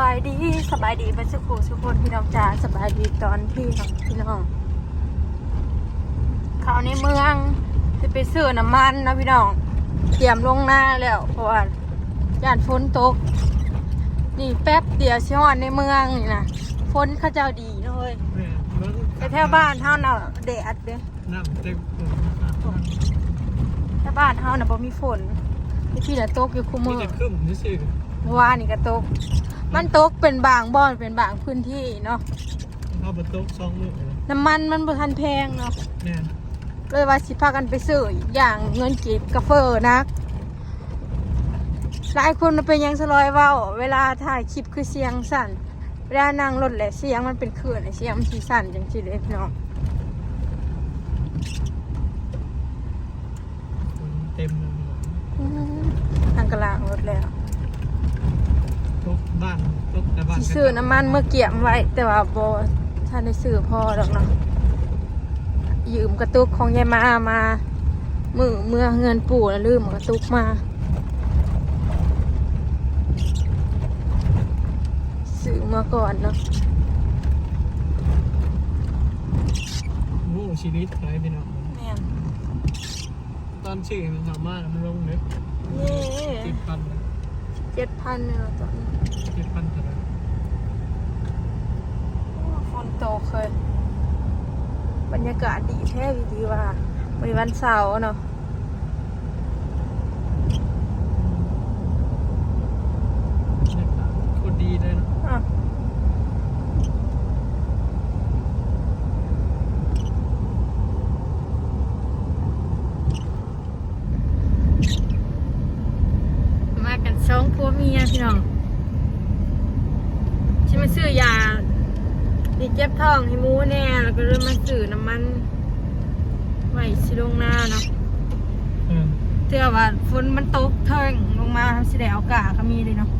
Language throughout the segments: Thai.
บายดีสบายดีเป็นสุขุสุขคนพี่น้องจ้าสบายดีตอนที่ของพี่น้องเขาในเมืองจะไปซื้อน้ำมันนะพี่น้องเตรียมลวงหน้าแล้วเพราะว่าย่านฝนตก นี่แป๊บเดียวชิฮอนในเมืองนี่นะฝนเขาเจ้าดีเลยแม่เบิ่งไปแถวบ้านเฮาน่ะแดดเด้น้ำเต็มฝนแถวบ้านเฮาน่ะบ่มีฝนที่พี่น่ะตกอยู่คู่มีมือแต่ครึ่มนี่สิ เมื่อวานนี่ก็ตก มันตกเป็นบางบ่อนเป็นบางพื้นที่เนาะเอาบะโต๊ะสองมือเลยน้ำมันมันบ่ทันแพงเนาะแม่นเลยว่าสิพากันไปซื้ออีกอย่างเงินกีบกาเฟอร์นักหลายคนมันเป็นหยังสลอยเว้าเวลาถ่ายคลิปคือเสียงสั่นเวลานั่งรถแหละเสียงมันเป็นคลื่นไอ้เสียงมันสีสั่นจังซี่เด้พี่น้องฝนเต็มเลยอื้อทางกลางรถแล้วตก บ้านตกแต่บ้านสิซื้อน้ำมันเมื่อเกี่ยมไว้ แต่ว่าบ่ท่านได้ซื้อพอดอกเนาะยืมกระตุกของยายมามามือเมื่อเงินปู่แล้วลืมกระตุกมาซื้อมาก่อนเนาะโอ้ชีวิตไรพี่น้องแม่นตอนชื่อมันสามารถมันลงเน็ตเย่ เจ็ดพันเลยเนาะตอนนี้เจ็ดพันเท่าไหร่ฝนตกเคยบรรยากาศดีแท้ดีว่าวันวันเสาร์เนาะ โคตรดีเลยเนาะ อะมากันสองผัวเมียพี่น้องฉันมาซื้อยาดีเจ็บท้องให้หมูแน่ แล้วก็เริ่มมาซื้อน้ำมัน ไว้สิลงหน้าเนาะ เออ เทื่อว่าฝ นมันตกเทิงลงมาสิได้เอากาก็มีเลยเนาะ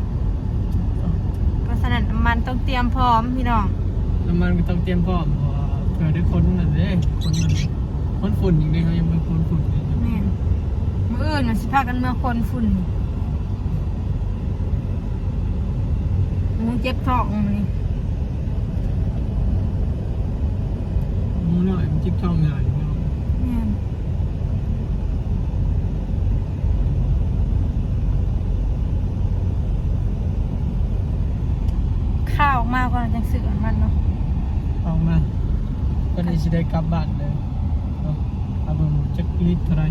เพราะฉะนั้นน้ำมันต้องเตรียมพร้อมพี่น้องน้ำมันก็ต้องเตรียมพร้อมเพราะว่าเผื่อได้คนนั่นเด้คนมันคนฝุ่นอย่างนี้เขายังเป็นคนฝุ่นเลยแม่นมื่ออื่นมันสิพากันเมื่อคนฝุ่นหมูเจ็บท้องมื้อนี่หมูน้อยมันจิบช่องใหญ่พี่น้องแม่นข้าวมากกว่าจังสือ มันเนาะเอามาก็ได้สิได้กลับบ้านเลยเนาะเอาเบิ่งจักลิตรเท่าไหร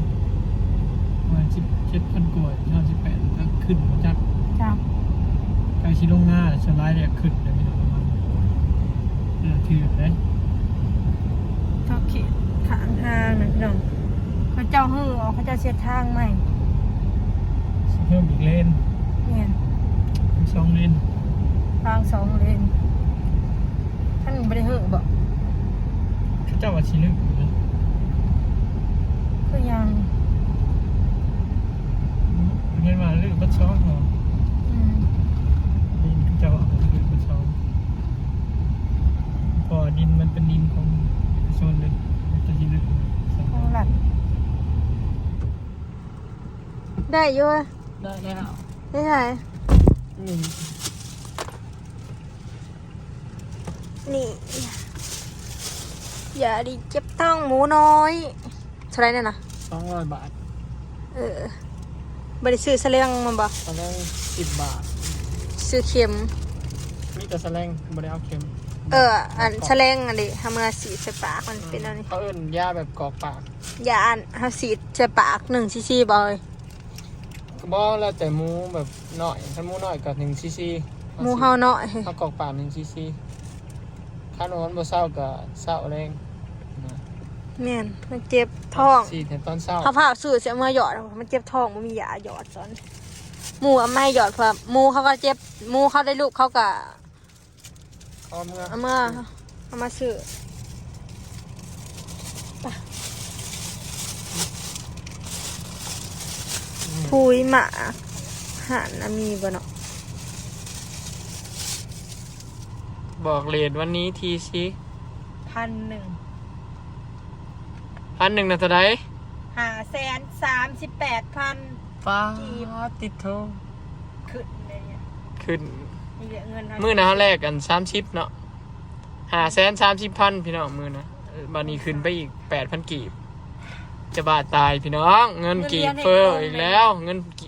ประมาณสิบเจ็ดพันกว่าห้าสิบแปดถ้าขึ้นมาจากจ้าไกลชิลงหน้าสไลด์เนี่ยขึ้นเลยพี่น้องประมาณเออถือเลยเท่าเขตขางทางนะพี่น้องเขาเจ้าหื้อเอาเขาเจ้าเสียทางใหม่สิเพิ่มอีกเลนเนี่ยอีกสองเลนทางสองเลน ท่านไม่ได้หื้อบอกเขาเจ้าว่าชิลึกอยู่นะคือยังเงินมาลึกบัดช้อนเหรออืมดินเขาเจ้าว่าลึกบัดช้อนพอดินมันเป็นดินของเอกชนเลยมันจะชิลึกโอ้หลัดได้อยู่อะได้แล้วได้ไหมนี่ นี่ อย่าดิเจ็บท้องหมูน้อยเท่าไหรเนี่ยนะสองร้อยบาท เออไม่ได้ซื้อแสลงมันบ่ตอนแรกสิบบาท ซื้อเข็มมีแต่แสลงไม่ได้เอาเข็ม เออ อันแสลงอันนี้ทำมาสีใส่ปากมันเป็นอันนี้เขาเอิ่นยาแบบกรอกปากยาอันเฮาสีใส่ปากหนึ่งซีซีบอยก็บอกแล้วแต่หมูแบบหน่อยถ้าหมูหน่อยกับหนึ่งซีซีหมูเฮาเนาะเขากรอกปากหนึ่งซีซี ข้าวมันบ่เศร้ากับเศร้าแรงนะแม่นมันเจ็บท้องสีแต่ตอนเศร้า เขาพาสูตรเสียเมื่อหยอดมันเจ็บท้องมันมียาหยอดซ้อนหมูเอาไม่หยอดเพราะหมูเขาก็เจ็บหมูเขาได้ลูกเขาก็เอาเมื่อเอามาเอามาซื้อพุยหมาหันน่ะมีบ่เนาะ บอกเลทวันนี้ทีซีพันหนึ่งพันหนึ่งนะเท่าไหรหาแสนสามสิบแปดพัน ฟ้าจีบติดโทขึ้นเลยเนี่ยขึ้นนี่แหละเงินมือนะแรกกัน30เนาะหาแสนสามสิบพันพี่น้องมือนะเออบันนี้ขึ้นไปอีกแปดพันกีบ จะบาดตายพี่น้อง เงินกีบเฟอร์อีกแล้ว เงินกี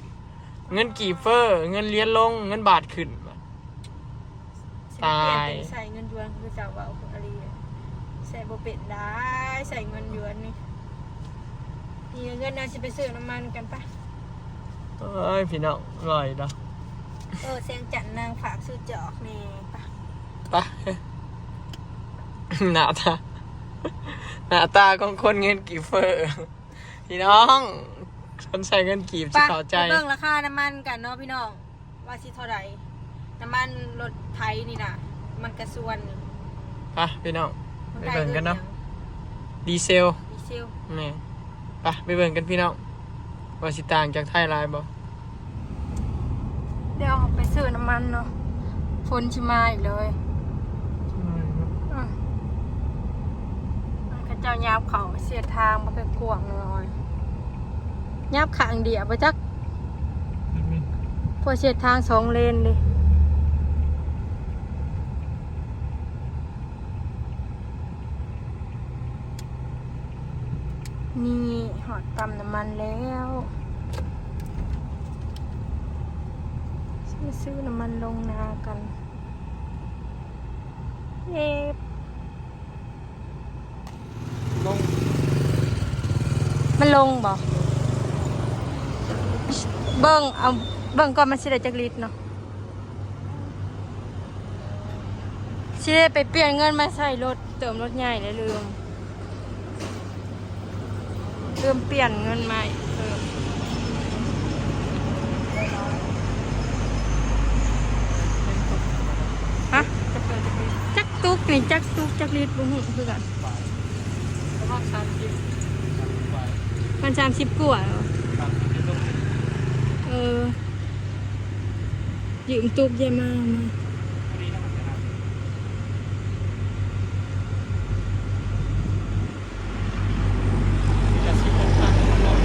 เงินกีบเฟอร์ เงินเลี้ยนลง เงินบาทขึ้น ตายใส่เงินหยวนคือเจ้าว่าเอาอะไรใส่บ่เป็นได้ใส่เงินหยวนนี่นี่เงินน่าสิไปซื้อน้ำมันกันปะเอ้ยพี่น้องอร่อยเนาะเออแซงจันนางฝากซื้อจอกแน่ปะไปหน้าตาหน้าตาของคนเงินกีบเฟอร์พี่น้องคนใส่เงินกีบจะปะเข้าใจไปเบิ่งราคาน้ำมันกันเนาะพี่น้องว่าสิเท่าไหร่ น้ำมันรถไทยนี่น่ะมันกระส่วนนี่ไปพี่น้องคนไปไทยเบิ่งกันเนาะดีเซลดีเซลนี่ไปไปเบิ่งกันพี่น้องว่าสิต่างจากไทยหลายบ่เดี๋ยวไปซื้อน้ำมันเนาะฝนชิมาอีกเลยอะข้าเจ้ายับเขาเสียทางมาไปกวางหน่อยยับขางเดียวไปจักพวกเสียทางสองเลนเลยนี่ หอดปั๊มน้ำมันแล้วมาซื้อน้ำมันลงนากันเอ๊ะลง มันลงบ่เบิ่งเอาเบิ่งก่อนมันสิได้จักลิตรเนาะสิได้ไปเปลี่ยนเงินมาใส่รถเติมรถใหญ่เลยลืม ลืมเปลี่ยนเงินใหม่เติมฮะจักตุกนี่จักตุกจักลิตรบ่ฮู้คือกันประมาณสามสิบไปมันสามสิบกว่าเออยืมตุกเยอะมากมา พอดีนะมันจะนะจะสิบหกพันลง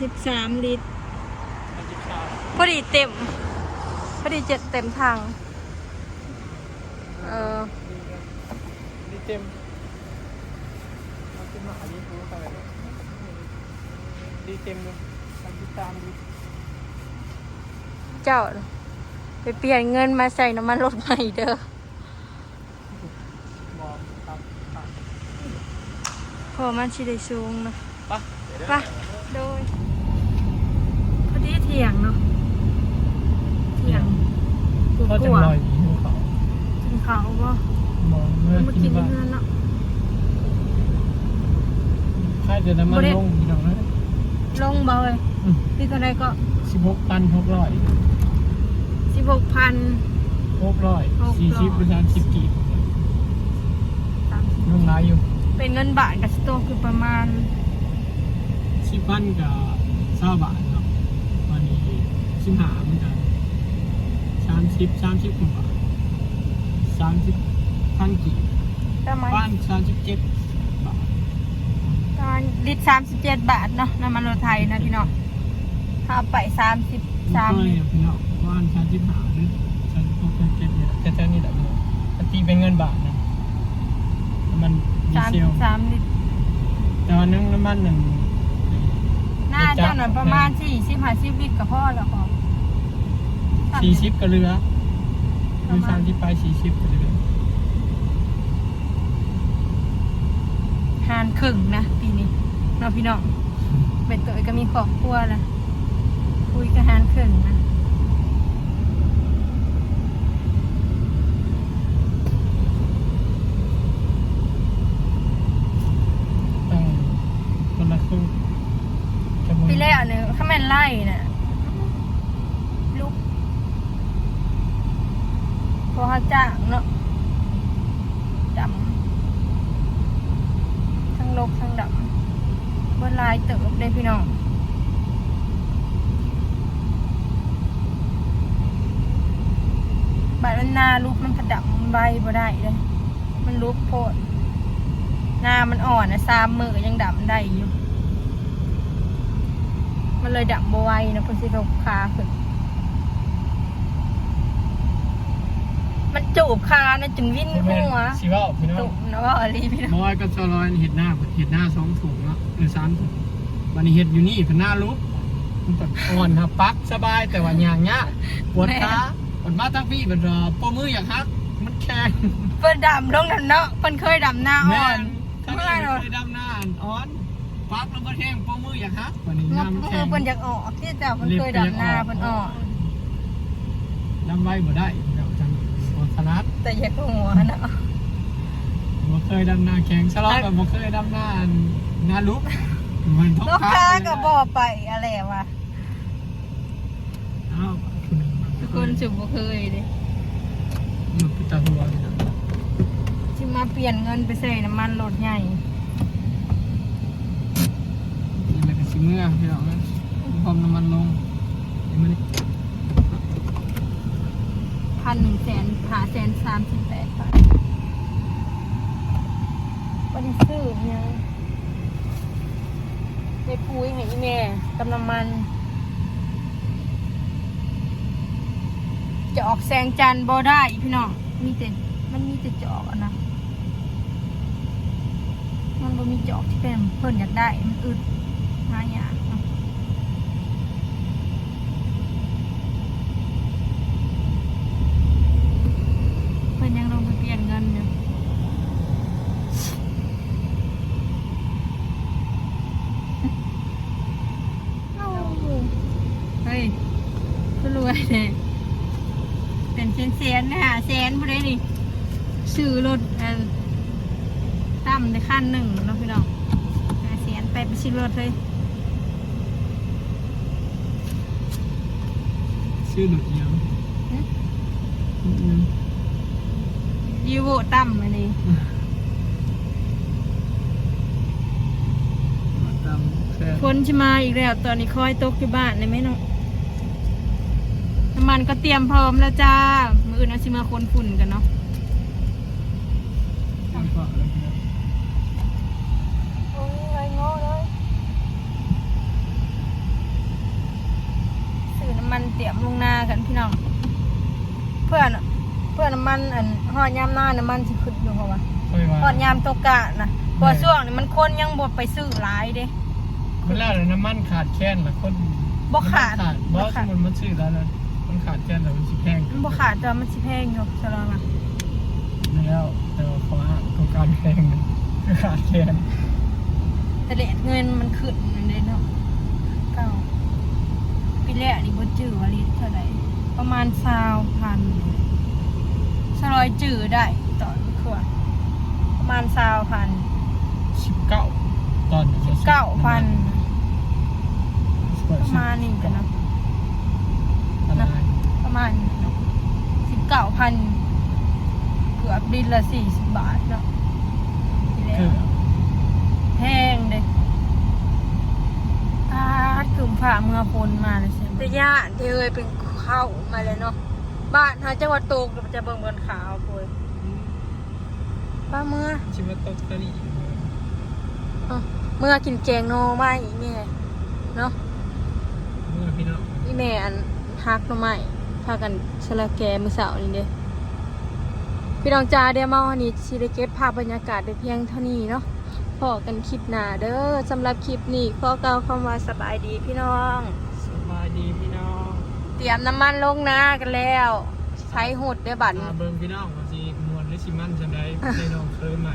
สามสิบสามลิตรสามสิบสามพอดีเต็ม พอดีเจ็ดเต็มทาง เออดีเต็มเอาขึ้นมาอันนี้รู้ไปเลยดีเต็มเลยสามสิบสามดีเจ้า ไปเปลี่ยนเงินมาใส่น้ำมันรถใหม่เด้อมองครับครับเพอมันชิได้สูงเนาะไปไปโดย พอดีเถียงเนาะ เถียงกู ก็ ก จะ ลัว ลอยอยู่ภูเขา กิน เขาวบ่มองเมื่อมากิกินนบ้านเงินเนาะใช่จะน้ำมันบ่ได้ลงพี่น้องนะลงบ่เลยพี่ตัวใดก็สิบหกพันหกร้อยสิบหกพัน หกร้อยหกร้อยสี่สิบประมาณสิบกีบสามสิบลงหลายอยู่เป็นเงินบาทกับสโตวคือประมาณสิบพันกับเศร้าบาทเนาะวันนี้สิบหาเหมือนกันสามสิบสามสิบกว่าบาท สามสิบพันกีบประมาณบ้านสามสิบเจ็ดบาทประมาณลิตรสามสิบเจ็ดบาทเนาะน้ำมันรถไทยนะพี่น้องถ้าเอาไปสามสิบสามก็เนี่ยพี่น้องบ้านสามสิบหาหรือสามสิบหกสามสิบเจ็ดเนี่ยแต่เท่านี้แหละพี่น้องแต่ตีเป็นเงินบาทนะมันดีสามเซสิลบสามลิตรแต่ว่าน้ำน้ำมันหนึ่งน่าจะหน่อยประมาณสี่สิบห้าสิบลิตรกับพ่อแล้วก็สี่สิบก็เรือ หรือสามสิบไปสี่สิบก็เรือหานครึ่งนะปีนี้เนาะพี่น้องเป็นตัวก็มีครอบครัวละคุยกับหานครึ่งนะ ต้องคนละครึ่งจะมึง ปีแรกเนี่ยข้าแม่นไล่น่ะลูกพอเขาจ้างเนาะดำทั้งลกทั้งดำเบนลายเติบเลยพี่น้อง นาลุกมันกระดับใบบ่ได้เลยมันลุกโพดหน้ามันอ่อนนะสามมือยังดับได้อยู่ มันเลยดับบ่ไหวนะเพิ่นสิลงคาขึ้นมันจูบคานะจนวิ่นหัวสิว่าพี่น้อตุง่มนะว่าอลีพี่น้องน้อยก็ซอลอยเห็ดหน้าเห็ดหน้าสองถุงเนาะหรือสามถุงวันนี้เห็ดอยู่นี่เป็นหน้าลุกมันแบบอ่อนครับปักสบายแต่ว่าอย่างเงี้ยปวดขา ปวดมาตั้งพี่เป็นรอปมืออย่างฮัก มันแข็งเพิ่นดำลงนั่นเนาะเพิ่นเคยดำหน้าอ่อนถ้าเมื่ไม่อเนาะเคยดำหน้าอ่อนปักแล้วก็แข็งปมืออย่างฮักวันนี้งับน้ำมืแข็องเพิ่นอยากออกที่เจ้าเพิ่นเคยดำหน้าเพิ่นอ่อนดำไว้บ่ได้เดี๋ยวจังบนถนัดแต่อยากหัวเนาะบ่เคยดำหน้าแข็งสลอแบบบ่เคยดำหน้าหน้าลุกมันทุกลูกครั้งค้าเลยนะก็บ่ไปอะไรวะอ้าวคุณหนึ่งมาทุก คนสิบ่เคยเด้มันเป็นตาหัวเลยนะสิมาเปลี่ยนเงินไปใส่น้ำมันรถใหญ่นี่มันก็สิเมื่อพี่น้องนะพร้อมน้ำมันลงนี่มันพันหนึ่งแสนหาแสนสามสิบแปดบาทวันนี้ซื้อเนี่ยในปุ้ยให้อีแม่กับน้ำมัน จะออกแสงจันทร์บ่ได้พี่น้องมีแต่มันมีแต่จอกอะนะมันบ่มีจอกที่เป็นเพิ่นอยากได้มันอึดหายากเนาะเพิ่นยังลงไปเปลี่ยนเงินอยู่เอ้าเฮ้ยก็รวยเลย เป็นเซนเซนๆนะฮะแสนบ่ได้นี่ ซื้อรถอันตั้มในขั้นหนึ่งเนาะพี่น้องหาแสนไปไปซื้อรถเลยชื่อหลุดเอียังอืมยูโวตั้มอันนี้มาตามแค่ฝนจะมาอีกแล้ว ตอนนี้คอยตกอยู่บ้านเลยไหมเนาะน้ำมันก็เตรียมพร้อมแล้วจ้า มืออื่นเอาชิมาคนฝุ่นกันเนาะ ตามเกาะเลยพี่น้องโอ้ยโง่เลยซื้อน้ำมันเตรียมลงนากันพี่น้อง เพื่อนเพื่อนน้ำมันอันหอดยามหน้าน้ำมันสิขึ้นอยู่เพราะว่าค่อยว่าหอดยามตกกะนะเพราะว่าช่วงนี้มันคนยังบดไปซื้อหลายเด้ มันแล้วน้ำมันขาดแคลนละคนบ่ขาดขาดบ่บ่ขาดมันมันชื่อแล้วนะมันขาดแคลนแต่มันสิแพงมันบ่ขาดแต่ว่ามันสิแพงอยู่สลองอะแล้วแต่ว่าเขาอ้างต้อง การแพงนะคือขาดแคลนแต่เลทเงินมันขึ้นนั่นเด้เนาะเก้าปีแรกนี่บ่จื้อว่าลิตรเท่าไหร่ประมาณ20,000สลอยจื้อได้ตอนขวดประมาณ20,000สิบเก้าตอนเก้าพันประมาณนี้กันเนาะอะไรประมาณสิบเก้าพันเกือบดินละสี่สิบบาทเนาะที แรคืกอแพงเด็กตาดกึ่มฝ่าเมื่อพนมาเลยใช่ไหมแต่ย่าเทยเป็นเข้ามาเลยเนาะ บ้านหาจังหวัดตกเดี๋ยวมันจะเบิ่งบนขาวปุยป้าเมื่อชิมาตกตะลี่เอ้าเมื่อกินแกงโนมาอีแม่เนาะเมื่อพี่น้องอีแม่อันฮักหน่อไม้พากันชะละแกมือเสาร์นี่เด้ พี่น้องจ้าเดี๋ยวมาวันนี้สิได้เก็บภาพบรรยากาศได้เพียงเท่านี้เนาะพอกันคลิปหน้าเด้อสำหรับคลิปนี้ขอกล่าวคำว่าสบายดีพี่น้อง สบายดีพี่น้อง เตรียมน้ำมันลงนากันแล้ว ใช้หุดได้อบัตรมาเบิ่งพี่น้องว่าสิมวนหรือสิมันจังได๋ได้น้องเคยใหม่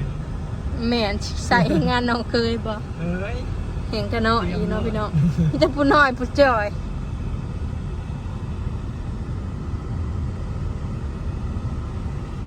แม่นใส่งานน้องเคยบ่เอ้ยเห็นกันเนาะอีเนาะพี่น้องมีแต่ผู้น้อยผู้จ่อยเ